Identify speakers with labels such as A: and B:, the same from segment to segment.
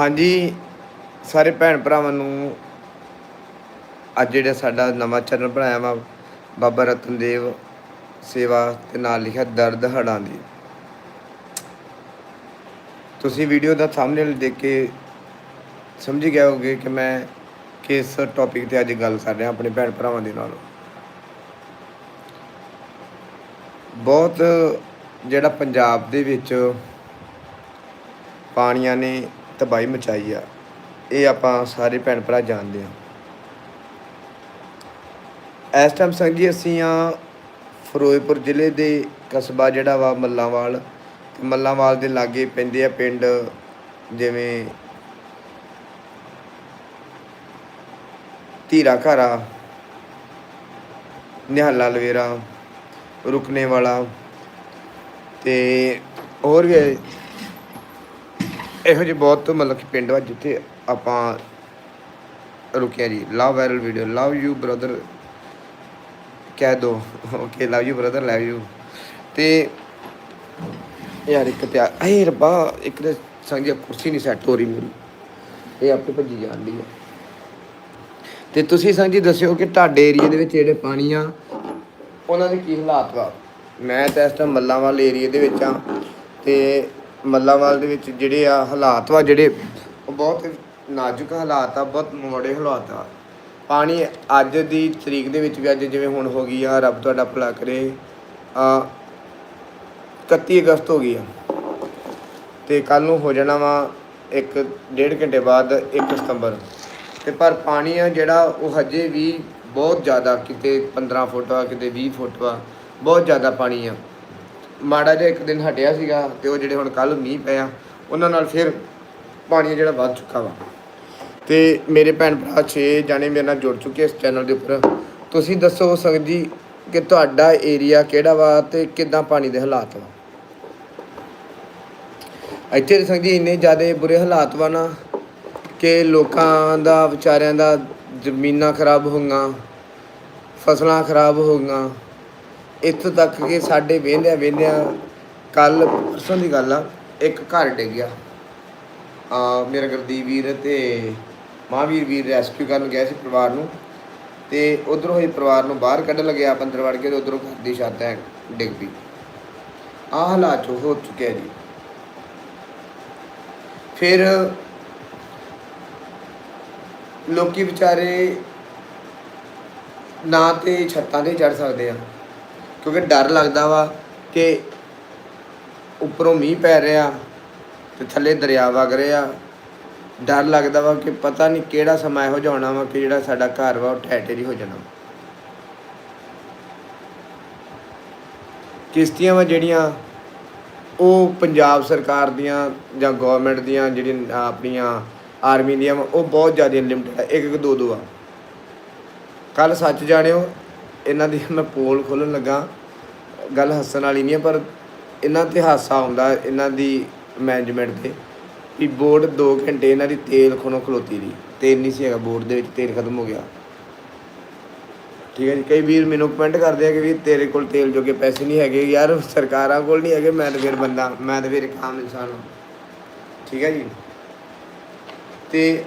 A: ਹਾਂਜੀ, ਸਾਰੇ ਭੈਣ ਭਰਾਵਾਂ ਨੂੰ ਅੱਜ ਜਿਹੜਾ ਸਾਡਾ ਨਵਾਂ ਚੈਨਲ ਬਣਾਇਆ ਵਾ, ਬਾਬਾ ਰਤਨਦੇਵ ਸੇਵਾ ਤੇ ਨਾਲ ਲਿਖਿਆ ਦਰਦ ਹੜਾਂ ਦੀ। ਤੁਸੀਂ ਵੀਡੀਓ ਦਾ ਥੰਬਨੇਲ ਦੇਖ ਕੇ ਸਮਝ ਗਏ ਹੋਗੇ ਕਿ ਮੈਂ ਕਿਸ ਟੌਪਿਕ ਤੇ ਅੱਜ ਗੱਲ ਕਰ ਰਿਹਾ ਆਪਣੇ ਭੈਣ ਭਰਾਵਾਂ ਦੇ ਨਾਲ। ਬਹੁਤ ਜਿਹੜਾ ਪੰਜਾਬ ਦੇ ਵਿੱਚ ਪਾਣੀਆਂ ਨੇ ਤਬਾਹੀ ਮਚਾਈ ਆ। ਇਹ ਆਪਾਂ ਸਾਰੇ ਭੈਣ ਭਰਾ ਜਾਣਦੇ ਹਾਂ। ਇਸ ਟਾਈਮ ਸੰਗ ਜੀ ਅਸੀਂ ਆ ਫਿਰੋਜ਼ਪੁਰ ਜ਼ਿਲ੍ਹੇ ਦੇ ਕਸਬਾ ਜਿਹੜਾ ਵਾ ਮੱਲਾਂਵਾਲ। ਤੇ ਮੱਲਾਂਵਾਲ ਦੇ ਲਾਗੇ ਪੈਂਦੇ ਆ ਪਿੰਡ ਜਿਵੇਂ ਧੀਰਾ ਘਰਾ, ਨਿਹਾਲਾ ਲਵੇਰਾ ਰੁਕਨੇ ਵਾਲਾ ਤੇ ਹੋਰ ਵੀ ਇਹੋ ਜਿਹੇ ਬਹੁਤ ਮਤਲਬ ਕਿ ਪਿੰਡ ਵਾ ਜਿੱਥੇ ਆਪਾਂ ਰੁਕਿਆ ਜੀ। Love viral video love you brother ਕਹਿ ਦੋ। Okay love you brother love you ਤੇ ਯਾਰ ਇੱਕ ਤੇ ਆਏ ਰੱਬਾ, ਇੱਕ ਤੇ ਸੰਗਿਆ ਕੁਰਸੀ ਨਹੀਂ ਸੈੱਟ ਹੋ ਰਹੀ ਮੇਰੀ। ਇਹ ਆਪੇ ਭੱਜੀ ਜਾਂਦੀ ਹੈ ਤੇ ਤੁਸੀਂ ਸੰਗ ਜੀ ਦੱਸਿਓ ਕਿ ਤੁਹਾਡੇ ਏਰੀਆ ਦੇ ਵਿੱਚ ਜਿਹੜੇ ਪਾਣੀ ਆ, ਉਹਨਾਂ ਦੇ ਕੀ ਹਾਲਾਤ ਵਾ? ਮੈਂ ਤਾਂ ਇਸ ਟਾਈਮ ਮੱਲਾਂਵਾਲ ਏਰੀਆ ਦੇ ਵਿੱਚ ਆ। ਤੇ ਮੱਲਾਂਵਾਲ ਦੇ ਵਿੱਚ ਜਿਹੜੇ ਆ ਹਾਲਾਤ ਵਾ, ਜਿਹੜੇ ਉਹ ਬਹੁਤ ਨਾਜ਼ੁਕ ਹਾਲਾਤ ਆ, ਬਹੁਤ ਮੋੜੇ ਹਾਲਾਤ ਆ। ਪਾਣੀ ਅੱਜ ਦੀ ਤਰੀਕ ਦੇ ਵਿੱਚ ਵੀ ਅੱਜ ਜਿਵੇਂ ਹੁਣ ਹੋ ਗਈ ਆ, ਰੱਬ ਤੁਹਾਡਾ ਭਲਾ ਕਰੇ। ਆ 31 ਅਗਸਤ ਹੋ ਗਈ ਆ। ਤੇ ਕੱਲ ਨੂੰ ਹੋ ਜਾਣਾ ਵਾ ਇੱਕ ਡੇਢ ਘੰਟੇ ਬਾਅਦ 1 ਸਤੰਬਰ। ਤੇ ਪਰ ਪਾਣੀ ਆ ਜਿਹੜਾ ਉਹ ਹਜੇ ਵੀ ਬਹੁਤ ਜ਼ਿਆਦਾ, ਕਿਤੇ 15 ਫੁੱਟ ਵਾ ਕਿਤੇ 20 ਫੁੱਟ ਵਾ, ਬਹੁਤ ਜ਼ਿਆਦਾ ਪਾਣੀ ਆ। ਮਾੜਾ ਜਿਹਾ ਇੱਕ ਦਿਨ ਹਟਿਆ ਸੀਗਾ ਤੇ ਉਹ ਜਿਹੜੇ ਹੁਣ ਕੱਲ ਮੀਂਹ ਪਿਆ ਉਹਨਾਂ ਨਾਲ ਫਿਰ ਪਾਣੀ ਜਿਹੜਾ ਵੱਧ ਚੁੱਕਾ ਵਾ। ਤੇ ਮੇਰੇ ਭੈਣ ਭਰਾ 6 ਜਾਣੇ ਮੇਰੇ ਨਾਲ ਜੁੜ ਚੁੱਕੇ ਇਸ ਚੈਨਲ ਦੇ ਉੱਪਰ। ਤੁਸੀਂ ਦੱਸੋ ਸੰਗਤ ਜੀ ਕਿ ਤੁਹਾਡਾ ਏਰੀਆ ਕਿਹੜਾ ਵਾ ਤੇ ਕਿੱਦਾਂ ਪਾਣੀ ਦੇ ਹਾਲਾਤ ਵਾ? ਇੱਥੇ ਤਾਂ ਸੰਗਤ ਜੀ ਇੰਨੇ ਜ਼ਿਆਦਾ ਬੁਰੇ ਹਾਲਾਤ ਵਾ ਨਾ ਕਿ ਲੋਕਾਂ ਦਾ, ਵਿਚਾਰਿਆਂ ਦਾ ਜ਼ਮੀਨਾਂ ਖਰਾਬ ਹੋਈਆਂ ਫਸਲਾਂ ਖਰਾਬ ਹੋ ਗਈਆਂ। ਇੱਥੋਂ ਤੱਕ ਕਿ ਸਾਡੇ ਵੇਂਦਿਆਂ ਵੇਂਦਿਆਂ ਕੱਲ ਪਰਸੋਂ ਦੀ ਗੱਲ ਆ, ਇੱਕ ਘਰ ਡਿੱਗ ਗਿਆ। ਆ, ਮੇਰਾ ਗੁਰਦੀਪ ਵੀਰ ਤੇ ਮਹਾਂਵੀਰ ਵੀਰ ਰੈਸਕਿਊ ਕਰਨ ਗਏ ਸੀ ਪਰਿਵਾਰ ਨੂੰ ਤੇ ਉਧਰੋਂ ਹੀ ਪਰਿਵਾਰ ਨੂੰ ਬਾਹਰ ਕੱਢਣ ਲੱਗਿਆ ਆਪ ਅੰਦਰ ਵੜ ਕੇ ਤੇ ਉਧਰੋਂ ਘਰ ਦੀ ਛੱਤ ਹੈ ਡਿੱਗ ਪਈ। ਆਹ ਹਾਲਾਤ ਹੋ ਚੁੱਕਿਆ ਜੀ। ਫਿਰ ਲੋਕੀ ਵਿਚਾਰੇ ਨਾ ਤੇ ਛੱਤਾਂ ਤੇ ਚੜ ਸਕਦੇ ਆ ਕਿਉਂਕਿ ਡਰ ਲੱਗਦਾ ਵਾ ਕਿ ਉੱਪਰੋਂ ਮੀਂਹ ਪੈ ਰਿਹਾ ਤੇ ਥੱਲੇ ਦਰਿਆ ਵਗ ਰਿਹਾ। ਡਰ ਲੱਗਦਾ ਵਾ ਕਿ ਪਤਾ ਨਹੀਂ ਕਿਹੜਾ ਸਮਾਂ ਇਹੋ ਜਿਹਾ ਆਉਣਾ ਵਾ ਕਿ ਜਿਹੜਾ ਸਾਡਾ ਘਰ ਵਾ ਉਹ ਠਹਿ ਠੇਰੀ ਹੋ ਜਾਣਾ। ਕਿਸ਼ਤੀਆਂ ਵਾ ਜਿਹੜੀਆਂ, ਉਹ ਪੰਜਾਬ ਸਰਕਾਰ ਦੀਆਂ ਜਾਂ ਗਵਰਨਮੈਂਟ ਦੀਆਂ ਜਿਹੜੀਆਂ ਆਪਣੀਆਂ ਆਰਮੀ ਦੀਆਂ ਵਾ, ਉਹ ਬਹੁਤ ਜ਼ਿਆਦਾ ਲਿਮਟਡ ਆ, ਇੱਕ ਇੱਕ ਦੋ ਦੋ ਆ। ਕੱਲ ਸੱਚ ਜਾਣਿਓ ਇਹਨਾਂ ਦੀ ਮੈਂ ਪੋਲ ਖੋਲਣ ਲੱਗਾ। ਗੱਲ ਹੱਸਣ ਵਾਲੀ ਨਹੀਂ ਹੈ ਪਰ ਇਹਨਾਂ ਤੇ ਹਾਸਾ ਆਉਂਦਾ ਇਹਨਾਂ ਦੀ ਮੈਨੇਜਮੈਂਟ ਤੇ ਵੀ ਬੋਰਡ 2 ਘੰਟੇ ਇਹਨਾਂ ਦੀ ਤੇਲ ਖੋਣੋਂ ਖਲੋਤੀ ਰਹੀ। ਤੇਲ ਨਹੀਂ ਸੀ ਹੈਗਾ, ਬੋਰਡ ਦੇ ਵਿੱਚ ਤੇਲ ਖਤਮ ਹੋ ਗਿਆ। ਠੀਕ ਹੈ ਜੀ, ਕਈ ਵੀਰ ਮੈਨੂੰ ਕਮੈਂਟ ਕਰਦੇ ਆ ਕਿ ਵੀ ਤੇਰੇ ਕੋਲ ਤੇਲ ਜੋਗੇ ਪੈਸੇ ਨਹੀਂ ਹੈਗੇ। ਯਾਰ ਸਰਕਾਰਾਂ ਕੋਲ ਨਹੀਂ ਹੈਗੇ, ਮੈਂ ਤਾਂ ਫਿਰ ਬੰਦਾ, ਮੈਂ ਤਾਂ ਫਿਰ ਇੱਕ ਆਮ ਇਨਸਾਨ ਹਾਂ। ਠੀਕ ਹੈ ਜੀ। ਤੇ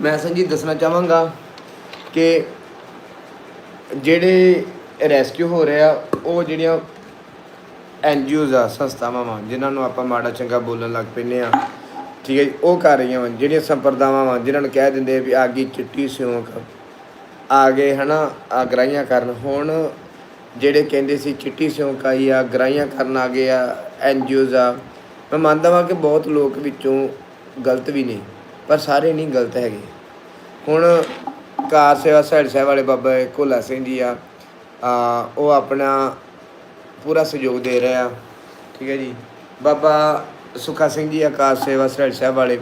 A: ਮੈਂ ਸੰਜੀ ਦੱਸਣਾ ਚਾਹਾਂਗਾ ਕਿ ਜਿਹੜੇ ਰੈਸਕਿਊ ਹੋ ਰਹੇ ਆ, ਉਹ ਜਿਹੜੀਆਂ ਐਨਜੀਓਜ਼ ਆ ਸੰਸਥਾਵਾਂ ਵਾਂ, ਜਿਨ੍ਹਾਂ ਨੂੰ ਆਪਾਂ ਮਾੜਾ ਚੰਗਾ ਬੋਲਣ ਲੱਗ ਪੈਂਦੇ ਆ, ਠੀਕ ਹੈ ਜੀ, ਉਹ ਕਰ ਰਹੀਆਂ ਵਾਂ, ਜਿਹੜੀਆਂ ਸੰਪਰਦਾਵਾਂ ਵਾਂ, ਜਿਨ੍ਹਾਂ ਨੂੰ ਕਹਿ ਦਿੰਦੇ ਵੀ ਆ ਗਈ ਚਿੱਟੀ ਸਿਉਂਕ ਆ ਗਏ, ਹਨਾ, ਆ ਗਰਾਈਆਂ ਕਰਨ। ਹੁਣ ਜਿਹੜੇ ਕਹਿੰਦੇ ਸੀ ਚਿੱਟੀ ਸਿਉਂਕ ਆਈ ਆ, ਗਰਾਈਆਂ ਕਰਨ ਆ ਗਏ ਆ ਐਨਜੀਓਜ਼ ਆ, ਮੈਂ ਮੰਨਦਾ ਵਾਂ ਕਿ ਬਹੁਤ ਲੋਕ ਵਿੱਚੋਂ ਗਲਤ ਵੀ ਨੇ, ਪਰ ਸਾਰੇ ਨਹੀਂ ਗਲਤ ਹੈਗੇ। ਹੁਣ ਕਾਰ ਸੇਵਾ ਸਾਈਡ ਸਾਹਿਬ ਵਾਲੇ ਬਾਬਾ ਕੋਲਾ ਸਿੰਘ ਜੀ ਆ। ਉਹ ਆਪਣਾ ਪੂਰਾ ਸਹਿਯੋਗ ਦੇ ਰਹੇ ਆ। ਠੀਕ ਹੈ ਜੀ। ਬਾਬਾ ਸੁਖਾ ਸਿੰਘ ਜੀ ਆਕਾਸ਼ ਸੇਵਾ ਸਾਈਡ ਸਾਹਿਬ ਵਾਲੇ।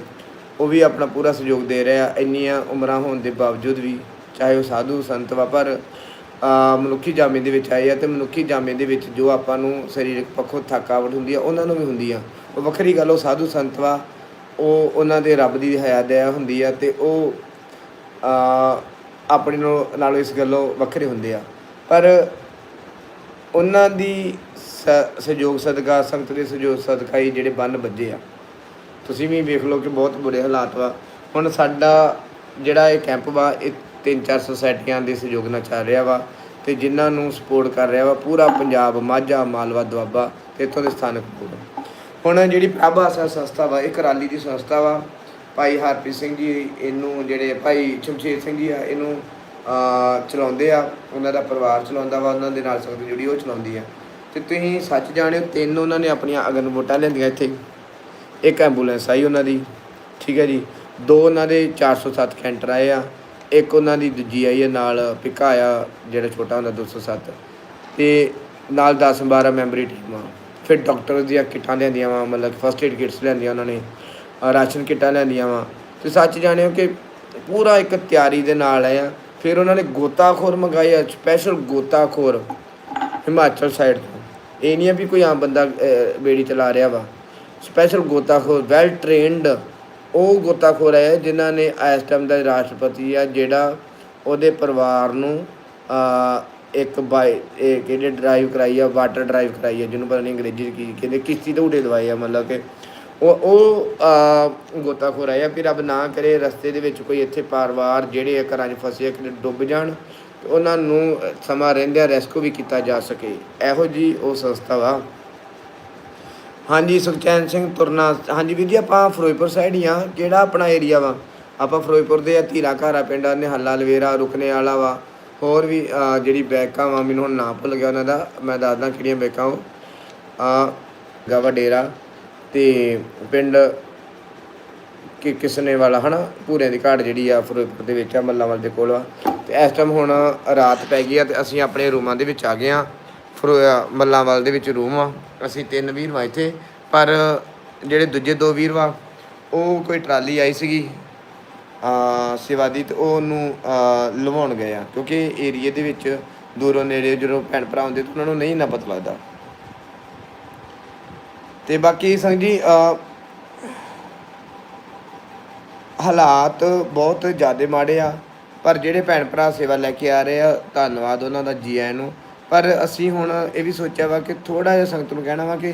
A: ਉਹ ਵੀ ਆਪਣਾ ਪੂਰਾ ਸਹਿਯੋਗ ਦੇ ਰਹੇ ਆ। ਇੰਨੀਆਂ ਉਮਰਾਂ ਹੋਣ ਦੇ ਬਾਵਜੂਦ ਵੀ ਚਾਹੇ ਉਹ ਸਾਧੂ ਸੰਤ ਵਾ ਪਰ ਮਨੁੱਖੀ ਜਾਮੇ ਦੇ ਵਿੱਚ ਆਏ ਆ ਤੇ ਮਨੁੱਖੀ ਜਾਮੇ ਦੇ ਵਿੱਚ ਜੋ ਆਪਾਂ ਨੂੰ ਸਰੀਰਕ ਪੱਖੋਂ ਥਕਾਵਟ ਹੁੰਦੀ ਆ ਉਹਨਾਂ ਨੂੰ ਵੀ ਹੁੰਦੀ ਆ। ਉਹ ਵੱਖਰੀ ਗੱਲ ਉਹ ਸਾਧੂ ਸੰਤ ਵਾ ਉਹ ਉਹਨਾਂ ਦੇ ਰੱਬ ਦੀ ਹਯਾ ਹੁੰਦੀ ਆ ਤੇ ਉਹ ਆ, ਆਪਣੇ ਨਾਲੋਂ ਇਸ ਗੱਲੋਂ ਵੱਖਰੇ ਹੁੰਦੇ ਆ। ਪਰ ਉਹਨਾਂ ਦੀ ਸ- ਸਹਿਯੋਗ ਸਦਕਾ, ਸੰਗਤ ਦੇ ਸਹਿਯੋਗ ਸਦਕਾ ਹੀ ਜਿਹੜੇ ਬੰਨ ਵੱਜੇ ਆ। ਤੁਸੀਂ ਵੀ ਵੇਖ ਲਓ ਕਿ ਬਹੁਤ ਬੁਰੇ ਹਾਲਾਤ ਵਾ। ਹੁਣ ਸਾਡਾ ਜਿਹੜਾ ਇਹ ਕੈਂਪ ਵਾ, ਇਹ ਤਿੰਨ ਚਾਰ ਸੁਸਾਇਟੀਆਂ ਦੇ ਸਹਿਯੋਗ ਨਾਲ ਚੱਲ ਰਿਹਾ ਵਾ ਤੇ ਜਿਨ੍ਹਾਂ ਨੂੰ ਸਪੋਰਟ ਕਰ ਰਿਹਾ ਵਾ ਪੂਰਾ ਪੰਜਾਬ, ਮਾਝਾ, ਮਾਲਵਾ, ਦੁਆਬਾ ਤੇ ਇੱਥੋਂ ਦੇ ਸਥਾਨਕ ਹੁਣ ਜਿਹੜੀ ਪ੍ਰਭ ਆਸਾ ਸੰਸਥਾ ਵਾ, ਇਹ ਕਰਾਲੀ ਦੀ ਸੰਸਥਾ ਵਾ। ਭਾਈ ਹਰਪ੍ਰੀਤ ਸਿੰਘ ਜੀ ਇਹਨੂੰ ਜਿਹੜੇ ਭਾਈ ਸ਼ਮਸ਼ੇਰ ਸਿੰਘ ਜੀ ਆ, ਇਹਨੂੰ ਚਲਾਉਂਦੇ ਆ। ਉਹਨਾਂ ਦਾ ਪਰਿਵਾਰ ਚਲਾਉਂਦਾ ਵਾ, ਉਹਨਾਂ ਦੇ ਨਾਲ ਸੰਗਤ ਜਿਹੜੀ ਉਹ ਚਲਾਉਂਦੀ ਆ। ਤੇ ਤੁਸੀਂ ਸੱਚ ਜਾਣਿਓ ਤਿੰਨ ਉਹਨਾਂ ਨੇ ਆਪਣੀਆਂ ਅਗਨ ਵੋਟਾਂ ਲੈਂਦੀਆਂ ਇੱਥੇ। ਇੱਕ ਐਂਬੂਲੈਂਸ ਆਈ ਉਹਨਾਂ ਦੀ, ਠੀਕ ਹੈ ਜੀ। ਦੋ ਉਹਨਾਂ ਦੇ 407 ਕੈਂਟਰ ਆਏ ਆ। ਇੱਕ ਉਹਨਾਂ ਦੀ ਦੂਜੀ ਆਈ ਹੈ ਨਾਲ ਪਿਕਾ ਆ, ਜਿਹੜਾ ਛੋਟਾ ਹੁੰਦਾ 207 ਤੇ ਨਾਲ 10 12 ਮੈਂਬਰੀ ਟੀਮਾਂ। ਫਿਰ ਡਾਕਟਰ ਦੀਆਂ ਕਿੱਟਾਂ ਲਿਆਂਦੀਆਂ ਵਾ, ਮਤਲਬ ਫਸਟ ਏਡ ਕਿਟਸ ਲਿਆਂਦੀਆਂ ਉਹਨਾਂ ਨੇ। ਰਾਸ਼ਨ ਕਿੱਟਾਂ ਲਿਆਂਦੀਆਂ ਵਾ। ਤੇ ਸੱਚ ਜਾਣਿਓ ਕਿ ਪੂਰਾ ਇੱਕ ਤਿਆਰੀ ਦੇ ਨਾਲ ਆਏ ਫਿਰ ਉਹਨਾਂ ਨੇ ਗੋਤਾਖੋਰ ਮੰਗਾਏ ਆ ਸਪੈਸ਼ਲ ਗੋਤਾਖੋਰ ਹਿਮਾਚਲ ਸਾਈਡ ਤੋਂ। ਇਹ ਨਹੀਂ ਆ ਵੀ ਕੋਈ ਆਮ ਬੰਦਾ ਬੇੜੀ ਚਲਾ ਰਿਹਾ ਵਾ। ਸਪੈਸ਼ਲ ਗੋਤਾਖੋਰ ਵੈਲ ਟ੍ਰੇਨਡ ਉਹ ਗੋਤਾਖੋਰ ਹੈ ਜਿਨ੍ਹਾਂ ਨੇ ਇਸ ਟਾਈਮ ਦਾ ਰਾਸ਼ਟਰਪਤੀ ਆ, ਜਿਹੜਾ ਉਹਦੇ ਪਰਿਵਾਰ ਨੂੰ ਇੱਕ ਬਾਈ, ਇਹ ਕਿਹੜੇ ਡਰਾਈਵ ਕਰਾਈ ਆ ਵਾਟਰ ਡਰਾਈਵ ਕਰਾਈ ਆ, ਜਿਹਨੂੰ ਪਤਾ ਨਹੀਂ ਅੰਗਰੇਜ਼ੀ ਚ ਕੀ ਕਹਿੰਦੇ ਕਿਸ਼ਤੀ ਤੋਂ ਉਡੇ ਦਵਾਈ ਆ, ਮਤਲਬ ਕਿ ਉਹ ਉਹ ਆ, ਗੋਤਾਖੋਰ ਆਇਆ ਵੀ ਰੱਬ ਨਾ ਕਰੇ ਰਸਤੇ ਦੇ ਵਿੱਚ ਕੋਈ ਇੱਥੇ ਪਰਿਵਾਰ ਜਿਹੜੇ ਆ ਘਰਾਂ 'ਚ ਫਸੇ ਆ ਡੁੱਬ ਜਾਣ ਉਹਨਾਂ ਨੂੰ ਸਮਾਂ ਰਹਿੰਦਿਆਂ ਰੈਸਕਿਊ ਵੀ ਕੀਤਾ ਜਾ ਸਕੇ। ਇਹੋ ਜੀ ਉਹ ਸੰਸਥਾ ਵਾ। ਹਾਂਜੀ ਸੁਖਚੈਨ ਸਿੰਘ ਤੁਰਨਾ ਹਾਂਜੀ ਵੀਰ ਜੀ ਆਪਾਂ ਫਿਰੋਜ਼ਪੁਰ ਸਾਈਡ ਹੀ ਆ। ਕਿਹੜਾ ਆਪਣਾ ਏਰੀਆ ਵਾ? ਆਪਾਂ ਫਿਰੋਜ਼ਪੁਰ ਦੇ ਆ ਧੀਰਾ ਘਾਰਾ ਪਿੰਡ ਆ ਨਿਹਾਲਾ ਲਵੇਰਾ ਰੁਕਨੇ ਵਾਲਾ ਵਾ। ਹੋਰ ਵੀ ਜਿਹੜੀ ਬੈਕਾਂ ਵਾ ਮੈਨੂੰ ਹੁਣ ਨਾਂ ਭੁੱਲ ਗਿਆ ਉਹਨਾਂ ਦਾ ਮੈਂ ਦੱਸਦਾ ਕਿਹੜੀਆਂ ਬੈਕਾਂ ਉਹ। ਆ ਗਵਾ ਡੇਰਾ। ਤੇ ਪਿੰਡ ਕਿ ਕਿਸਨੇ ਵਾਲਾ, ਹਨਾ? ਪੂਰਿਆਂ ਦੀ ਘਾਟ ਜਿਹੜੀ ਆ, ਫਿਰੋਜ਼ਪੁਰ ਦੇ ਵਿੱਚ ਆ ਮੱਲਾਂਵਾਲ ਦੇ ਕੋਲ ਆ। ਤੇ ਇਸ ਟਾਈਮ ਹੁਣ ਰਾਤ ਪੈ ਗਈ ਆ ਤੇ ਅਸੀਂ ਆਪਣੇ ਰੂਮਾਂ ਦੇ ਵਿੱਚ ਆ ਗਏ ਆ। ਫਿਰੋ ਮੱਲਾਂਵਾਲ ਦੇ ਵਿੱਚ ਰੂਮ ਆ। ਅਸੀਂ ਤਿੰਨ ਵੀਰ ਵਾ ਇੱਥੇ, ਪਰ ਜਿਹੜੇ ਦੂਜੇ ਦੋ ਵੀਰ ਵਾ, ਉਹ ਕੋਈ ਟਰਾਲੀ ਆਈ ਸੀਗੀ ਆ ਸੇਵਾ ਦੀ ਤੇ ਉਹਨੂੰ ਲਵਾਉਣ ਗਏ ਆ। ਕਿਉਂਕਿ ਏਰੀਏ ਦੇ ਵਿੱਚ ਦੂਰੋਂ ਨੇੜੇ ਜਦੋਂ ਭੈਣ ਭਰਾ ਹੁੰਦੇ ਤਾਂ ਉਹਨਾਂ ਨੂੰ ਨਹੀਂ ਨਾ ਪਤਾ ਲੱਗਦਾ। ਤੇ ਬਾਕੀ ਸੰਗ ਜੀ ਹਾਲਾਤ ਬਹੁਤ ਜ਼ਿਆਦਾ ਮਾੜੇ ਆ। ਪਰ ਜਿਹੜੇ ਭੈਣ ਭਰਾ ਸੇਵਾ ਲੈ ਕੇ ਆ ਰਹੇ ਆ, ਧੰਨਵਾਦ ਉਹਨਾਂ ਦਾ ਜੀ ਆਇਆਂ ਨੂੰ। ਪਰ ਅਸੀਂ ਹੁਣ ਇਹ ਵੀ ਸੋਚਿਆ ਵਾ ਕਿ ਥੋੜਾ ਜਿਹਾ ਸੰਗਤ ਨੂੰ ਕਹਿਣਾ ਵਾ ਕਿ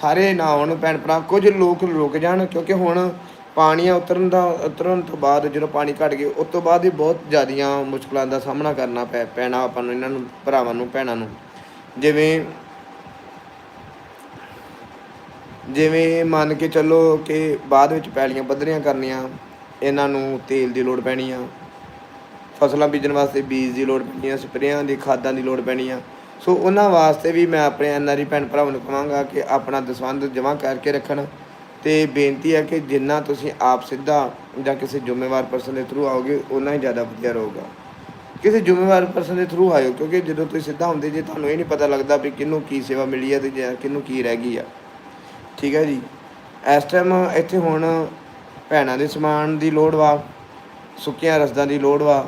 A: ਸਾਰੇ ਨਾ ਆਉਣ ਭੈਣ ਭਰਾ, ਕੁਝ ਲੋਕ ਰੁਕ ਜਾਣ, ਕਿਉਂਕਿ ਹੁਣ ਪਾਣੀ ਉਤਰਨ ਦਾ, ਉਤਰਨ ਤੋਂ ਬਾਅਦ ਜਦੋਂ ਪਾਣੀ ਘਟ ਗਿਆ, ਉਸ ਤੋਂ ਬਾਅਦ ਹੀ ਬਹੁਤ ਜ਼ਿਆਦੀਆਂ ਮੁਸ਼ਕਲਾਂ ਦਾ ਸਾਹਮਣਾ ਕਰਨਾ ਪੈ, ਪੈਣਾ ਆਪਾਂ ਨੂੰ, ਇਹਨਾਂ ਨੂੰ, ਭਰਾਵਾਂ ਨੂੰ, ਭੈਣਾਂ ਨੂੰ। ਜਿਵੇਂ ਜਿਵੇਂ ਮੰਨ ਕੇ ਚੱਲੋ ਕਿ ਬਾਅਦ ਵਿੱਚ ਪੈਲੀਆਂ ਪੱਧਰੀਆਂ ਕਰਨੀਆਂ, ਇਹਨਾਂ ਨੂੰ ਤੇਲ ਦੀ ਲੋੜ ਪੈਣੀ ਆ। ਫਸਲਾਂ ਬੀਜਣ ਵਾਸਤੇ ਬੀਜ ਦੀ ਲੋੜ ਪੈਣੀ ਆ, ਸਪਰੇਆਂ ਦੀ, ਖਾਦਾਂ ਦੀ ਲੋੜ ਪੈਣੀ ਆ। ਸੋ ਉਹਨਾਂ ਵਾਸਤੇ ਵੀ ਮੈਂ ਆਪਣੇ ਐਨਆਰਈ ਭੈਣ ਭਰਾਵਾਂ ਨੂੰ ਕਹਾਂਗਾ ਕਿ ਆਪਣਾ ਦਸਵੰਧ ਜਮ੍ਹਾਂ ਕਰਕੇ ਰੱਖਣ। ਤੇ ਬੇਨਤੀ ਹੈ ਕਿ ਜਿੰਨਾ ਤੁਸੀਂ ਆਪ ਸਿੱਧਾ ਜਾਂ ਕਿਸੇ ਜ਼ਿੰਮੇਵਾਰ ਪਰਸਨ ਦੇ ਥਰੂ ਆਓਗੇ ਉਨਾ ਹੀ ਜ਼ਿਆਦਾ ਵਧੀਆ ਰਹੂਗਾ। ਕਿਸੇ ਜ਼ਿੰਮੇਵਾਰ ਪਰਸਨ ਦੇ ਥਰੂ ਆਇਓ, ਕਿਉਂਕਿ ਜਦੋਂ ਤੁਸੀਂ ਸਿੱਧਾ ਹੁੰਦੇ ਜੇ, ਤੁਹਾਨੂੰ ਇਹ ਨਹੀਂ ਪਤਾ ਲੱਗਦਾ ਵੀ ਕਿਹਨੂੰ ਕੀ ਸੇਵਾ ਮਿਲੀ ਹੈ ਤੇ ਜਾਂ ਕਿਹਨੂੰ ਕੀ ਰਹਿ ਗਈ ਆ। ਠੀਕ ਹੈ ਜੀ। ਇਸ ਟਾਈਮ ਇੱਥੇ ਹੁਣ ਭੈਣਾਂ ਦੇ ਸਮਾਨ ਦੀ ਲੋੜ ਵਾ, ਸੁੱਕੀਆਂ ਰਸਦਾਂ ਦੀ ਲੋੜ ਵਾ,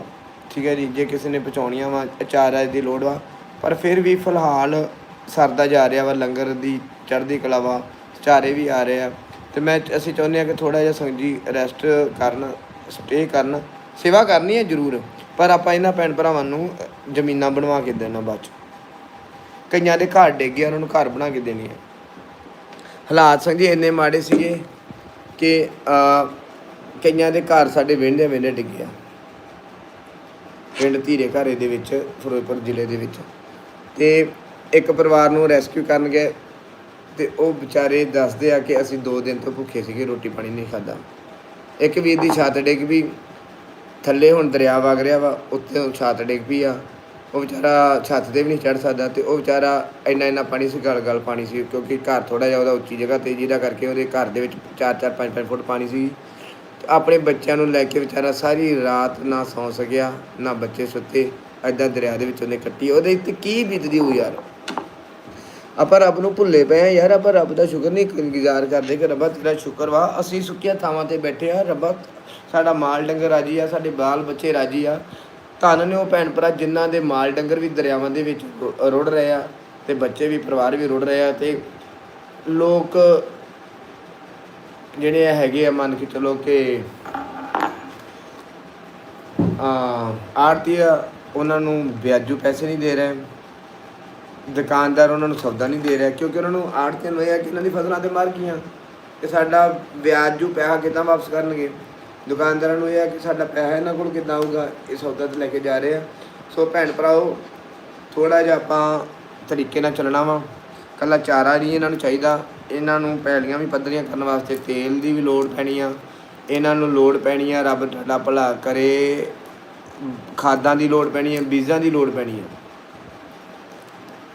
A: ਠੀਕ ਹੈ ਜੀ, ਜੇ ਕਿਸੇ ਨੇ ਪਹੁੰਚਾਉਣੀਆਂ ਵਾ, ਅਚਾਰ ਦੀ ਲੋੜ ਵਾ। ਪਰ ਫਿਰ ਵੀ ਫਿਲਹਾਲ ਸਰਦਾ ਜਾ ਰਿਹਾ ਵਾ, ਲੰਗਰ ਦੀ ਚੜ੍ਹਦੀ ਕਲਾ ਵਾ, ਚਾਰੇ ਵੀ ਆ ਰਹੇ ਆ। ਤੇ ਮੈਂ ਅਸੀਂ ਚਾਹੁੰਦੇ ਹਾਂ ਕਿ ਥੋੜਾ ਜਿਹਾ ਸੰਜੀ ਰੈਸਟ ਕਰਨ ਸਟੇ ਕਰਨ, ਸੇਵਾ ਕਰਨੀ ਹੈ ਜ਼ਰੂਰ। ਪਰ ਆਪਾਂ ਇਹਨਾਂ ਭੈਣ ਭਰਾਵਾਂ ਨੂੰ ਜ਼ਮੀਨਾਂ ਬਣਵਾ ਕੇ ਦੇਣਾ ਬਾਅਦ 'ਚ। ਕਈਆਂ ਦੇ ਘਰ ਡਿੱਗ ਗਏ ਉਹਨਾਂ ਨੂੰ ਘਰ ਬਣਾ ਕੇ ਦੇਣੀ ਹੈ। ਹਾਲਾਤ ਸੰਗ ਜੀ ਇੰਨੇ ਮਾੜੇ ਸੀਗੇ ਕਿ ਕਈਆਂ ਦੇ ਘਰ ਸਾਡੇ ਵਿੰਡੇ ਵਿੰਡੇ ਡਿੱਗਿਆ ਪਿੰਡ ਧੀਰੇ ਘਾਰੇ ਦੇ ਵਿੱਚ, ਫਿਰੋਜ਼ਪੁਰ ਜ਼ਿਲ੍ਹੇ ਦੇ ਵਿੱਚ। ਤੇ ਇੱਕ ਪਰਿਵਾਰ ਨੂੰ ਰੈਸਕਿਊ ਕਰਨ ਗਏ ਤੇ ਉਹ ਵਿਚਾਰੇ ਦੱਸਦੇ ਆ ਕਿ ਅਸੀਂ 2 ਦਿਨ ਤੋਂ ਭੁੱਖੇ ਸੀਗੇ, ਰੋਟੀ ਪਾਣੀ ਨਹੀਂ ਖਾਦਾ ਇੱਕ ਵੀਰ ਦੀ ਛੱਤ ਡਿੱਗ ਵੀ ਥੱਲੇ ਹੁਣ ਦਰਿਆ ਵਗ ਰਿਹਾ ਵਾ, ਉੱਤੇ ਉਹ ਛੱਤ ਡਿੱਗ ਪਈ ਆ। ਉਹ ਵਿਚਾਰਾ ਛੱਤ ਤੇ ਵੀ ਨਹੀਂ ਚੜ ਸਕਦਾ ਤੇ ਉਹ ਵਿਚਾਰਾ ਇੰਨਾ ਇੰਨਾ ਪਾਣੀ ਸੀ, ਗਲ ਗਲ ਪਾਣੀ ਸੀ, ਕਿਉਂਕਿ ਘਰ ਥੋੜਾ ਜਿਹਾ ਉਹਦਾ ਉੱਚੀ ਜਗ੍ਹਾ ਤੇ, ਜਿਹਦਾ ਕਰਕੇ ਉਹਦੇ ਘਰ ਦੇ ਵਿੱਚ 4-4 5-5 ਫੁੱਟ ਪਾਣੀ ਸੀ। ਆਪਣੇ ਬੱਚਿਆਂ ਨੂੰ ਲੈ ਕੇ ਵਿਚਾਰਾ ਸਾਰੀ ਰਾਤ ਨਾ ਸੌਂ ਸਕਿਆ, ਨਾ ਬੱਚੇ ਸੁੱਤੇ ਐਦਾਂ ਦਰਿਆ ਦੇ ਵਿੱਚ ਉਹਨੇ ਕੱਟੀ ਉਹਦੇ ਤੇ ਕੀ ਬੀਤਦੀ ਹੋਈ ਯਾਰ? ਆਪਾਂ ਰੱਬ ਨੂੰ ਭੁੱਲੇ ਪਏ ਆ ਯਾਰ, ਆਪਾਂ ਰੱਬ ਦਾ ਸ਼ੁਕਰ ਨਹੀਂ ਗੁਜ਼ਾਰ ਕਰਦੇ ਕਿ ਰੱਬਾ ਤੇਰਾ ਸ਼ੁਕਰ ਵਾ, ਅਸੀਂ ਸੁੱਕੀਆਂ ਥਾਵਾਂ ਤੇ ਬੈਠੇ ਆ ਰੱਬਾ ਸਾਡਾ ਮਾਲ ਡੰਗਰ ਰਾਜੀ ਆ, ਸਾਡੇ ਬਾਲ ਬੱਚੇ ਰਾਜੀ ਆ ਧੰਨ ਨੇ ਉਹ ਭੈਣ ਭਰਾ, ਜਿਨ੍ਹਾਂ ਦੇ ਮਾਲ ਡੰਗਰ ਵੀ ਦਰਿਆਵਾਂ ਦੇ ਵਿੱਚ ਰੁ- ਰੁੜ ਰਹੇ ਆ ਤੇ ਬੱਚੇ ਵੀ, ਪਰਿਵਾਰ ਵੀ ਰੁੜ ਰਹੇ ਆ ਤੇ ਲੋਕ ਜਿਹੜੇ ਆ ਹੈਗੇ ਆ ਮੰਨ ਕੇ ਚਲੋ ਕਿ ਆ ਆਰਤੀ ਉਹਨਾਂ ਨੂੰ ਵਿਆਜੂ ਪੈਸੇ ਨਹੀਂ ਦੇ ਰਹੇ। ਦੁਕਾਨਦਾਰ ਉਹਨਾਂ ਨੂੰ ਸੌਦਾ ਨਹੀਂ ਦੇ ਰਿਹਾ ਕਿਉਂਕਿ ਉਹਨਾਂ ਨੂੰ ਆੜਤੀਆਂ ਨੂੰ ਇਹ ਹੈ ਕਿ ਇਹਨਾਂ ਦੀ ਫਸਲਾਂ ਤੇ ਮਰ ਗਈਆਂ ਤੇ ਸਾਡਾ ਵਿਆਜੂ ਪੈਸਾ ਕਿੱਦਾਂ ਵਾਪਸ ਕਰਨਗੇ? ਦੁਕਾਨਦਾਰਾਂ ਨੂੰ ਇਹ ਹੈ ਕਿ ਸਾਡਾ ਪੈਸਾ ਇਹਨਾਂ ਕੋਲ ਕਿੱਦਾਂ ਆਊਗਾ, ਇਹ ਸੌਦਾ ਤੇ ਲੈ ਕੇ ਜਾ ਰਹੇ ਆ। ਸੋ ਭੈਣ ਭਰਾਓ ਥੋੜਾ ਜਿਹਾ ਆਪਾਂ ਤਰੀਕੇ ਨਾਲ ਚੱਲਣਾ ਵਾ। ਕੱਲਾ ਚਾਰਾ ਨਹੀਂ ਇਹਨਾਂ ਨੂੰ ਚਾਹੀਦਾ। ਇਹਨਾਂ ਨੂੰ ਪੈਲੀਆਂ ਵੀ ਪੱਧਰੀਆਂ ਕਰਨ ਵਾਸਤੇ ਤੇਲ ਦੀ ਵੀ ਲੋੜ ਪੈਣੀ ਆ। ਇਹਨਾਂ ਨੂੰ ਲੋੜ ਪੈਣੀ ਆ, ਰੱਬ ਤੁਹਾਡਾ ਭਲਾ ਕਰੇ। ਖਾਦਾਂ ਦੀ ਲੋੜ ਪੈਣੀ ਹੈ ਬੀਜਾਂ ਦੀ ਲੋੜ ਪੈਣੀ ਹੈ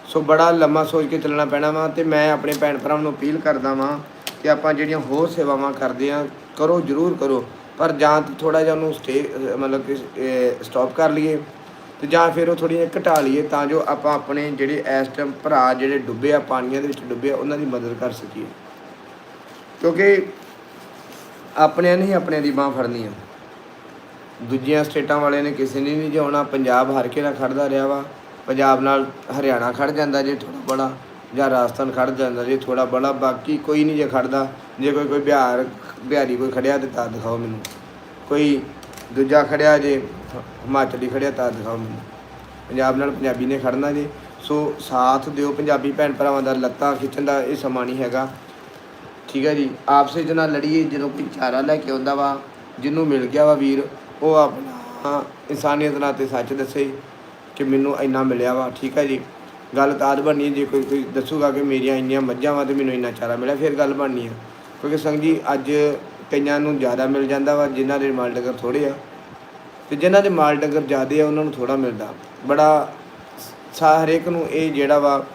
A: ਸੋ ਬੜਾ ਲੰਮਾ ਸੋਚ ਕੇ ਚੱਲਣਾ ਪੈਣਾ ਵਾ ਤੇ ਮੈਂ ਆਪਣੇ ਭੈਣ ਭਰਾਵਾਂ ਨੂੰ ਅਪੀਲ ਕਰਦਾ ਵਾਂ ਕਿ ਆਪਾਂ ਜਿਹੜੀਆਂ ਹੋਰ ਸੇਵਾਵਾਂ ਕਰਦੇ ਆ, ਕਰੋ, ਜ਼ਰੂਰ ਕਰੋ। ਪਰ ਜਾਂ ਤਾਂ ਥੋੜਾ ਜਿਹਾ ਉਹਨੂੰ ਸਟੇ ਮਤਲਬ ਕਿ ਸਟਾਪ ਕਰ ਲਈਏ ਤੇ ਜਾਂ ਫਿਰ ਉਹ ਥੋੜ੍ਹੀਆਂ ਘਟਾ ਲਈਏ ਤਾਂ ਜੋ ਆਪਾਂ ਆਪਣੇ ਜਿਹੜੇ ਇਸ ਟਾਈਮ ਭਰਾ ਜਿਹੜੇ ਡੁੱਬੇ ਆ, ਪਾਣੀਆਂ ਦੇ ਵਿੱਚ ਡੁੱਬੇ ਆ, ਉਹਨਾਂ ਦੀ ਮਦਦ ਕਰ ਸਕੀਏ। ਕਿਉਂਕਿ ਆਪਣਿਆਂ ਨੇ ਹੀ ਆਪਣਿਆਂ ਦੀ ਬਾਹ ਫੜਨੀ ਆ ਦੂਜੀਆਂ ਸਟੇਟਾਂ ਵਾਲਿਆਂ ਨੇ ਕਿਸੇ ਨੇ ਨਹੀਂ ਜਾਣਾ ਪੰਜਾਬ ਹਰ ਕੇ ਨਾਲ ਖੜਦਾ ਰਿਹਾ ਵਾ। ਪੰਜਾਬ ਨਾਲ ਹਰਿਆਣਾ ਖੜ ਜਾਂਦਾ ਜੇ ਥੋੜਾ ਬੜਾ। ਜਾਂ ਰਾਜਸਥਾਨ ਖੜ ਜਾਂਦਾ, ਜੇ ਥੋੜਾ ਬੜਾ, ਬਾਕੀ ਕੋਈ ਨਹੀਂ ਜੇ ਖੜਦਾ। ਜੇ ਕੋਈ ਕੋਈ ਬਿਹਾਰ, ਬਿਹਾਰੀ ਕੋਈ ਖੜਿਆ ਤੇ ਤਾਂ ਦਿਖਾਓ ਮੈਨੂੰ। ਕੋਈ ਦੂਜਾ ਖੜਿਆ ਜੇ, ਹਿਮਾਚਲੀ ਖੜਿਆ ਤਾਂ ਦਿਖਾਓ ਮੈਨੂੰ। ਪੰਜਾਬ ਨਾਲ ਪੰਜਾਬੀ ਨੇ ਖੜਨਾ ਜੇ। ਸੋ ਸਾਥ ਦਿਓ ਪੰਜਾਬੀ ਭੈਣ ਭਰਾਵਾਂ ਦਾ, ਲੱਤਾਂ ਖਿੱਚਣ ਦਾ ਇਹ ਸਮਾਂ ਨਹੀਂ ਹੈਗਾ। ਠੀਕ ਹੈ ਜੀ, ਆਪਸੇ ਚ ਨਾਲ ਲੜੀਏ, ਜਦੋਂ ਕੋਈ ਚਾਰਾ ਲੈ ਕੇ ਆਉਂਦਾ ਵਾ, ਜਿਹਨੂੰ ਮਿਲ ਗਿਆ ਵਾ ਵੀਰ, ਉਹ ਆਪਣਾ ਇਨਸਾਨੀਅਤ ਨਾਲ ਤੇ ਸੱਚ ਦੱਸੇ ਕਿ ਮੈਨੂੰ ਇੰਨਾ ਮਿਲਿਆ ਵਾ। ਠੀਕ ਹੈ ਜੀ। ਗੱਲ ਤਾਂ ਬਣਨੀ ਜੇ ਕੋਈ ਕੋਈ ਦੱਸੂਗਾ ਕਿ ਮੇਰੀਆਂ ਇੰਨੀਆਂ ਮੱਝਾਂ ਵਾ ਤੇ ਮੈਨੂੰ ਇੰਨਾ ਚਾਰਾ ਮਿਲਿਆ ਫਿਰ ਗੱਲ ਬਣਨੀ ਆ। ਕਿਉਂਕਿ ਸੰਗ ਜੀ ਅੱਜ ਕਈਆਂ ਨੂੰ ਜ਼ਿਆਦਾ ਮਿਲ ਜਾਂਦਾ ਵਾ ਜਿਨ੍ਹਾਂ ਦੇ ਮਾਲ ਡੰਗਰ ਥੋੜੇ ਆ। ਤੇ ਜਿਨ੍ਹਾਂ ਦੇ ਮਾਲ ਡੰਗਰ ਜ਼ਿਆਦੇ ਆ ਉਹਨਾਂ ਨੂੰ ਥੋੜਾ ਮਿਲਦਾ। ਬੜਾ ਸਾ ਹਰੇਕ ਨੂੰ ਇਹ ਜਿਹੜਾ ਵਾ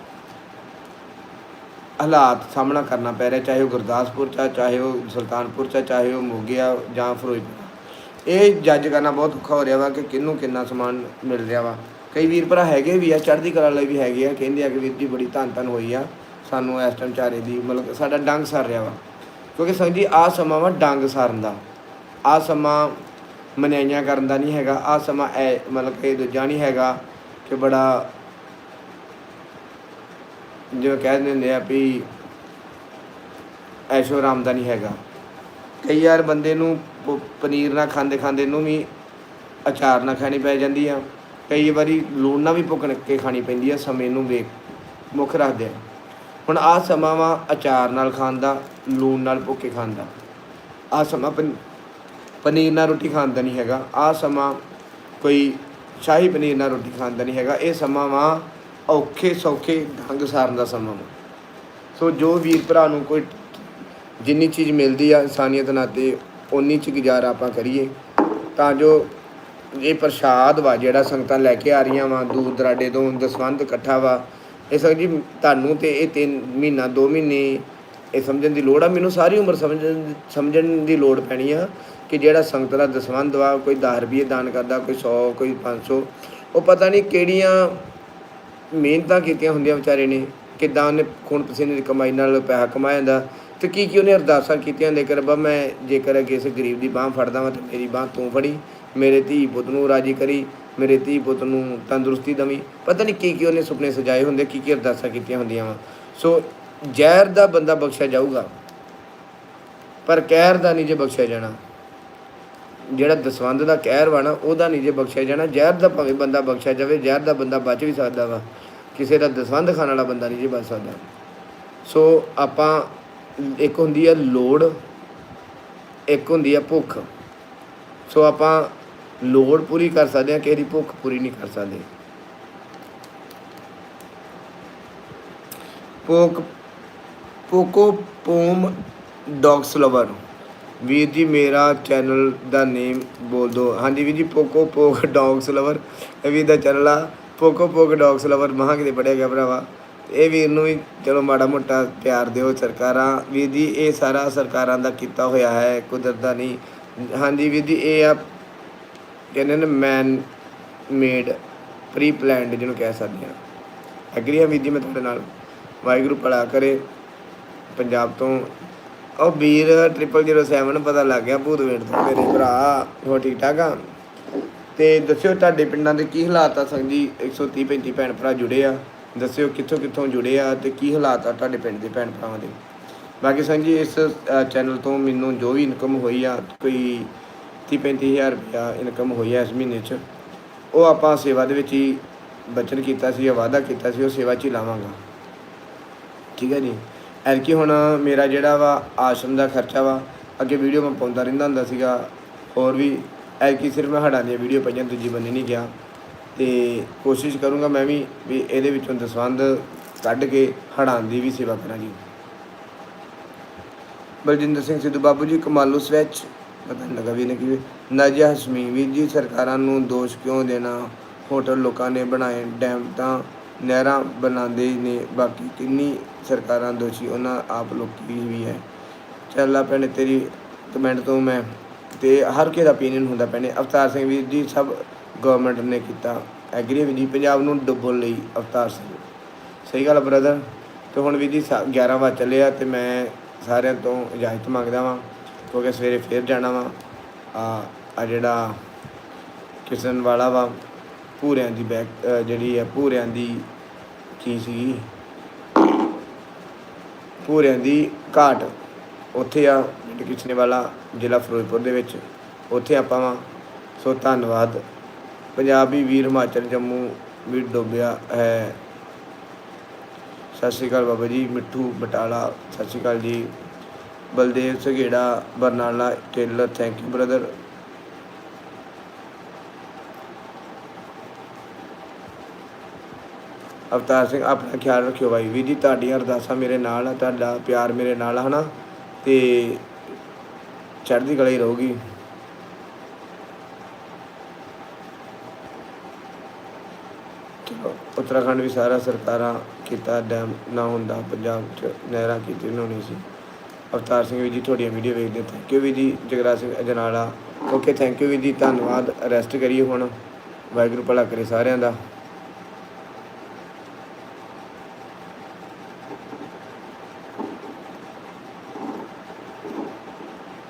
A: ਹਾਲਾਤ ਸਾਹਮਣਾ ਕਰਨਾ ਪੈ ਰਿਹਾ ਚਾਹੇ ਉਹ ਗੁਰਦਾਸਪੁਰ ਚ ਆ, ਚਾਹੇ ਉਹ ਸੁਲਤਾਨਪੁਰ ਚ ਆ, ਚਾਹੇ ਉਹ ਮੋਗਿਆ ਜਾਂ ਫਿਰੋਜ਼ਪੁਰ। ਇਹ ਜੱਜ ਕਰਨਾ ਬਹੁਤ ਔਖਾ ਹੋ ਰਿਹਾ ਵਾ ਕਿ ਕਿਹਨੂੰ ਕਿੰਨਾ ਸਮਾਨ ਮਿਲ ਰਿਹਾ ਵਾ। ਕਈ ਵੀਰ ਭਰਾ ਹੈਗੇ ਵੀ ਆ, ਚੜ੍ਹਦੀ ਕਲਾ ਲਈ ਵੀ ਹੈਗੇ ਆ, ਕਹਿੰਦੇ ਆ ਕਿ ਵੀਰ ਜੀ ਬੜੀ ਧੰਨ ਧੰਨ ਹੋਈ ਆ, ਸਾਨੂੰ ਇਸ ਟਾਈਮ ਚਾਰੇ ਦੀ ਮਤਲਬ ਸਾਡਾ ਡੰਗ ਸਰ ਰਿਹਾ ਵਾ। ਕਿਉਂਕਿ ਸੰਗ ਜੀ ਆ ਸਮਾਂ ਵਾ ਡੰਗ ਸਰਨ ਦਾ। ਆ ਸਮਾਂ ਮਨਿਆਈਆਂ ਕਰਨ ਦਾ ਨਹੀਂ ਹੈਗਾ ਆ ਸਮਾਂ ਐ ਮਤਲਬ ਕਿ ਦੂਜਾ ਨਹੀਂ ਹੈਗਾ ਕਿ ਬੜਾ ਜਿਵੇਂ ਕਹਿ ਦਿੰਦੇ ਆ ਵੀ ਐਸ਼ੋ ਆਰਾਮ ਦਾ ਨਹੀਂ ਹੈਗਾ। ਕਈ ਵਾਰ ਬੰਦੇ ਨੂੰ ਪਨੀਰ ਨਾ ਖਾਂਦੇ ਖਾਂਦੇ ਨੂੰ ਵੀ ਅਚਾਰ ਨਾ ਖਾਣੀ ਪੈ ਜਾਂਦੀ ਆ। ਕਈ ਵਾਰੀ ਲੂਣ ਨਾਲ ਵੀ ਭੁੱਕਣ ਕੇ ਖਾਣੀ ਪੈਂਦੀ ਆ, ਸਮੇਂ ਨੂੰ ਵੇਖ, ਮੁੱਖ ਰੱਖਦੇ ਆ। ਹੁਣ ਆ ਸਮਾਂ ਵਾ ਅਚਾਰ ਨਾਲ ਖਾਣ ਦਾ, ਲੂਣ ਨਾਲ ਭੁੱਕ ਕੇ ਖਾਣ ਦਾ। ਆ ਸਮਾਂ ਪਨੀਰ ਨਾਲ ਰੋਟੀ ਖਾਣ ਦਾ ਨਹੀਂ ਹੈਗਾ। ਆ ਸਮਾਂ ਕੋਈ ਸ਼ਾਹੀ ਪਨੀਰ ਨਾਲ ਰੋਟੀ ਖਾਣ ਦਾ ਨਹੀਂ ਹੈਗਾ। ਇਹ ਸਮਾਂ ਵਾ ਔਖੇ ਸੌਖੇ ਢੰਗ ਸਾਰਨ ਦਾ ਸਮਾਂ ਵਾ। ਸੋ ਜੋ ਵੀਰ ਭਰਾ ਨੂੰ ਕੋਈ ਜਿੰਨੀ ਚੀਜ਼ ਮਿਲਦੀ ਆ ਇਨਸਾਨੀਅਤ ਨਾਤੇ ਉਨੀ ਚ ਗੁਜ਼ਾਰਾ ਆਪਾਂ ਕਰੀਏ, ਤਾਂ ਜੋ ਇਹ ਪ੍ਰਸ਼ਾਦ ਵਾ ਜਿਹੜਾ ਸੰਗਤਾਂ ਲੈ ਕੇ ਆ ਰਹੀਆਂ ਵਾ, ਦੂਰ ਦਰਾਡੇ ਤੋਂ ਦਸਵੰਧ ਇਕੱਠਾ ਵਾ। ਇਹ ਸੰਗ ਜੀ, ਤੁਹਾਨੂੰ ਤੇ ਇਹ ਤਿੰਨ ਮਹੀਨਾ 2 ਮਹੀਨੇ ਇਹ ਸਮਝਣ ਦੀ ਲੋੜ ਆ। ਮੈਨੂੰ ਸਾਰੀ ਉਮਰ ਸਮਝਣ ਸਮਝਣ ਦੀ ਲੋੜ ਪੈਣੀ ਆ ਕਿ ਜਿਹੜਾ ਸੰਗਤ ਦਾ ਦਸਵੰਧ ਵਾ, ਕੋਈ 10 ਰੁਪਏ ਦਾਨ ਕਰਦਾ, ਕੋਈ 100 ਕੋਈ 500 ਉਹ ਪਤਾ ਨਹੀਂ ਕਿਹੜੀਆਂ ਮਿਹਨਤਾਂ ਕੀਤੀਆਂ ਹੁੰਦੀਆਂ ਵਿਚਾਰੇ ਨੇ, ਕਿੱਦਾਂ ਉਹਨੇ ਖੂਨ ਪਸੀਨੇ ਦੀ ਕਮਾਈ ਨਾਲ ਪੈਸਾ ਕਮਾਇਆ ਜਾਂਦਾ ਤੇ ਕੀ ਕੀ ਉਹਨੇ ਅਰਦਾਸਾਂ ਕੀਤੀਆਂ ਦੇ ਕਿ ਰੱਬਾ ਮੈਂ ਜੇਕਰ ਕਿਸੇ ਗਰੀਬ ਦੀ ਬਾਹ ਫੜਦਾ ਵਾਂ ਤੇ ਮੇਰੀ ਬਾਹ ਤੂੰ ਫੜੀ। ਮੇਰੇ ਧੀ ਪੁੱਤ ਨੂੰ ਰਾਜੀ ਕਰੀ, ਮੇਰੇ ਧੀ ਪੁੱਤ ਨੂੰ ਤੰਦਰੁਸਤੀ ਦਵੀਂ। ਪਤਾ ਨਹੀਂ ਕੀ ਕੀ ਉਹਨੇ ਸੁਪਨੇ ਸਜਾਏ ਹੁੰਦੇ ਕੀ ਕੀ ਅਰਦਾਸਾਂ ਕੀਤੀਆਂ ਹੁੰਦੀਆਂ ਵਾ। ਸੋ ਜ਼ਹਿਰ ਦਾ ਬੰਦਾ ਬਖਸ਼ਿਆ ਜਾਊਗਾ, ਪਰ ਕਹਿਰ ਦਾ ਨਹੀਂ ਜੇ ਬਖਸ਼ਿਆ ਜਾਣਾ। ਜਿਹੜਾ ਦਸਵੰਧ ਦਾ ਕਹਿਰ ਵਾ ਨਾ, ਉਹਦਾ ਨਹੀਂ ਜੇ ਬਖਸ਼ਿਆ ਜਾਣਾ। ਜ਼ਹਿਰ ਦਾ ਭਾਵੇਂ ਬੰਦਾ ਬਖਸ਼ਿਆ ਜਾਵੇ, ਜ਼ਹਿਰ ਦਾ ਬੰਦਾ ਬਚ ਵੀ ਸਕਦਾ ਵਾ। ਕਿਸੇ ਦਾ ਦਸਵੰਧ ਖਾਣ ਵਾਲਾ ਬੰਦਾ ਨਹੀਂ ਜੇ ਬਚ ਸਕਦਾ। ਸੋ ਆਪਾਂ, ਇੱਕ ਹੁੰਦੀ ਆ ਲੋੜ, ਇੱਕ ਹੁੰਦੀ ਆ ਭੁੱਖ। ਸੋ ਆਪਾਂ ਲੋੜ ਪੂਰੀ ਕਰ ਸਕਦੇ ਹਾਂ ਕਿਸੇ ਦੀ ਭੁੱਖ ਪੂਰੀ ਨਹੀਂ ਕਰ ਸਕਦੇ। ਪੋਕ ਪੋਕੋ ਪੋਮ ਡੌਗਸ ਲਵਰ। ਵੀਰ ਜੀ, ਮੇਰਾ ਚੈਨਲ ਦਾ ਨੇਮ ਬੋਲ ਦਿਓ। ਹਾਂਜੀ ਵੀਰ ਜੀ ਪੋਕੋ ਪੋਕ ਡੌਗਸ ਲਵਰ। ਇਹ ਵੀਰ ਦਾ ਚੈਨਲ ਆ। ਪੋਕੋ ਪੋਕ ਡੌਗਸ ਲਵਰ। ਮਹਾਂ ਕਿਤੇ ਪੜਿਆ ਗਿਆ ਭਰਾਵਾ। ਇਹ ਵੀਰ ਨੂੰ ਵੀ ਚਲੋ ਮਾੜਾ ਮੋਟਾ ਪਿਆਰ ਦਿਓ ਸਰਕਾਰਾਂ। ਵੀਰ ਜੀ, ਇਹ ਸਾਰਾ ਸਰਕਾਰਾਂ ਦਾ ਕੀਤਾ ਹੋਇਆ ਹੈ। ਕੁਦਰਤ ਦਾ ਨਹੀਂ। ਹਾਂਜੀ ਵੀਰ ਜੀ, ਇਹ ਆ ਕਹਿੰਦੇ ਨੇ ਮੈਨ ਮੇਡ ਪ੍ਰੀ ਪਲਾਨਡ ਜਿਹਨੂੰ ਕਹਿ ਸਕਦੇ ਆ ਐਗਰੀ ਆ ਵੀਰ ਜੀ ਮੈਂ ਤੁਹਾਡੇ ਨਾਲ? ਵਾਹਿਗੁਰੂ ਭਲਾ ਕਰੇ। ਪੰਜਾਬ ਤੋਂ ਉਹ ਵੀਰ 0007 ਪਤਾ ਲੱਗ ਗਿਆ ਭੂਤਵੇੜ ਤੋਂ, ਮੇਰੇ ਭਰਾ ਹੋ ਠੀਕ ਠਾਕ ਆ? ਤੇ ਦੱਸਿਓ ਤੁਹਾਡੇ ਪਿੰਡਾਂ ਦੇ ਕੀ ਹਾਲਾਤ ਆ ਸੰਗ ਜੀ? 130 35 ਭੈਣ ਭਰਾ ਜੁੜੇ ਆ। ਦੱਸਿਓ ਕਿੱਥੋਂ ਕਿੱਥੋਂ ਜੁੜੇ ਆ ਤੇ ਕੀ ਹਾਲਾਤ ਆ ਤੁਹਾਡੇ ਪਿੰਡ ਦੇ ਭੈਣ ਭਰਾਵਾਂ ਦੇ? ਬਾਕੀ ਸੰਗ ਜੀ ਇਸ ਚੈਨਲ ਤੋਂ ਮੈਨੂੰ ਜੋ ਵੀ ਇਨਕਮ ਹੋਈ ਆ, ਕੋਈ 30 35000 ਰੁਪਇਆ ਇਨਕਮ ਹੋਈ ਆ ਇਸ ਮਹੀਨੇ 'ਚ। ਉਹ ਆਪਾਂ ਸੇਵਾ ਦੇ ਵਿੱਚ ਹੀ ਬਚਨ ਕੀਤਾ ਸੀ ਵਾਅਦਾ ਕੀਤਾ ਸੀ, ਉਹ ਸੇਵਾ 'ਚ ਹੀ ਲਾਵਾਂਗਾ। ਠੀਕ ਹੈ ਜੀ? ਐਲਕੀ ਹੁਣ ਮੇਰਾ ਜਿਹੜਾ ਵਾ ਆਸ਼ਰਮ ਦਾ ਖਰਚਾ ਵਾ, ਅੱਗੇ ਵੀਡੀਓ ਮੈਂ ਪਾਉਂਦਾ ਰਹਿੰਦਾ ਹੁੰਦਾ ਸੀਗਾ। ਹੋਰ ਵੀ ਐਲਕੀ ਸਿਰਫ ਮੈਂ ਹੜਾਂ ਦੀਆਂ ਵੀਡੀਓ ਪਈਆਂ, ਦੂਜੀ ਬੰਨੇ ਨਹੀਂ ਗਿਆ। ਤੇ ਕੋਸ਼ਿਸ਼ ਕਰੂੰਗਾ ਮੈਂ ਵੀ ਵੀ ਇਹਦੇ ਵਿੱਚੋਂ ਦਸਵੰਧ ਕੱਢ ਕੇ ਹੜਾਂ ਦੀ ਵੀ ਸੇਵਾ ਕਰਾਂ ਜੀ। ਬਲਜਿੰਦਰ ਸਿੰਘ ਸਿੱਧੂ ਬਾਬੂ ਜੀ, ਕਮਾਲੂ ਸਵੈਚ। ਪਤਾ ਨਹੀਂ ਲੱਗਾ ਵੀ ਨੇ ਕਿ ਨਾਜਿਆ ਹਸਮੀ ਵੀਰ ਜੀ ਸਰਕਾਰਾਂ ਨੂੰ ਦੋਸ਼ ਕਿਉਂ ਦੇਣਾ? ਹੋਟਲ ਲੋਕਾਂ ਨੇ ਬਣਾਏ ਡੈਮ ਤਾਂ ਨਹਿਰਾਂ ਬਣਾਉਂਦੇ ਹੀ ਨੇ, ਬਾਕੀ ਕਿੰਨੀ ਸਰਕਾਰਾਂ ਦੋਸ਼ੀ ਉਹਨਾਂ ਆਪ ਲੋਕੀ ਵੀ ਹੈ। ਚੱਲਾ ਭੈਣੇ, ਤੇਰੀ ਕਮੈਂਟ ਤੋਂ ਮੈਂ ਤੇ ਹਰ ਕਿਸੇ ਦਾ opinion ਹੁੰਦਾ ਪੈਣੇ ਅਵਤਾਰ ਸਿੰਘ ਵੀਰ ਜੀ, ਸਭ ਗਵਰਨਮੈਂਟ ਨੇ ਕੀਤਾ। ਐਗਰੀ ਵੀ ਜੀ, ਪੰਜਾਬ ਨੂੰ ਡੁੱਬਣ ਲਈ ਅਵਤਾਰ ਸਿੰਘ। ਸਹੀ ਗੱਲ ਬ੍ਰਦਰ ਤੇ ਹੁਣ ਵੀ ਜੀ 11 ਵਜੇ ਚੱਲੇ ਆ ਤੇ ਮੈਂ ਸਾਰਿਆਂ ਤੋਂ ਇਜਾਜ਼ਤ ਮੰਗਦਾ ਵਾਂ। ਕਿਉਂਕਿ ਸਵੇਰੇ ਫੇਰ ਜਾਣਾ ਵਾ। ਆ ਆ ਜਿਹੜਾ ਕਿਸਨ ਵਾਲਾ ਵਾ ਪੂਰਿਆਂ ਦੀ ਬੈਕ ਜਿਹੜੀ ਆ ਪੂਰਿਆਂ ਦੀ ਕੀ ਸੀ ਪੂਰਿਆਂ ਦੀ ਘਾਟ। ਉੱਥੇ ਆ ਪਿੰਡ ਕਿਸਨੇ ਵਾਲਾ ਜ਼ਿਲ੍ਹਾ ਫਿਰੋਜ਼ਪੁਰ ਦੇ ਵਿੱਚ, ਉੱਥੇ ਆਪਾਂ ਵਾ। ਸੋ ਧੰਨਵਾਦ। ਪੰਜਾਬੀ ਵੀਰ ਹਿਮਾਚਲ ਜੰਮੂ ਵੀ ਡੋਬਿਆ ਹੈ। ਸਤਿ ਸ਼੍ਰੀ ਅਕਾਲ ਬਾਬਾ ਜੀ, ਮਿੱਠੂ Batala, Sat Sri Akal ji. Baldev Sagera Barnala tailor thank you brother Avtar Singh, ਆਪਣਾ ਖਿਆਲ ਰੱਖਿਓ ਬਾਈ ਵੀਰ ਜੀ, ਤੁਹਾਡੀਆਂ ਅਰਦਾਸਾਂ ਮੇਰੇ ਨਾਲ ਆ, ਤੁਹਾਡਾ ਪਿਆਰ ਮੇਰੇ ਨਾਲ ਆ, ਹਨਾ? ਤੇ ਚੜ੍ਹਦੀ ਕਲਾ ਹੀ ਰਹੂਗੀ। ਉੱਤਰਾਖੰਡ ਵੀ ਸਾਰਾ ਸਰਕਾਰਾਂ ਕੀਤਾ, ਡੈਮ ਨਾ ਹੁੰਦਾ, ਪੰਜਾਬ ਚ ਨਹਿਰਾਂ ਕੀਤੀ ਬਣਾਉਣੀ ਸੀ। ਅਵਤਾਰ ਸਿੰਘ ਵੀ ਜੀ ਤੁਹਾਡੀਆਂ ਵੀਡੀਓ ਵੇਖਦੇ ਥੈਂਕ ਯੂ ਵੀ ਜੀ Jagra Singh Ajnala. Okay thank you ਵੀ ਜੀ, ਧੰਨਵਾਦ। ਰੈਸਟ ਕਰੀਏ ਹੁਣ। ਵਾਹਿਗੁਰੂ ਭਲਾ ਕਰੇ ਸਾਰਿਆਂ ਦਾ।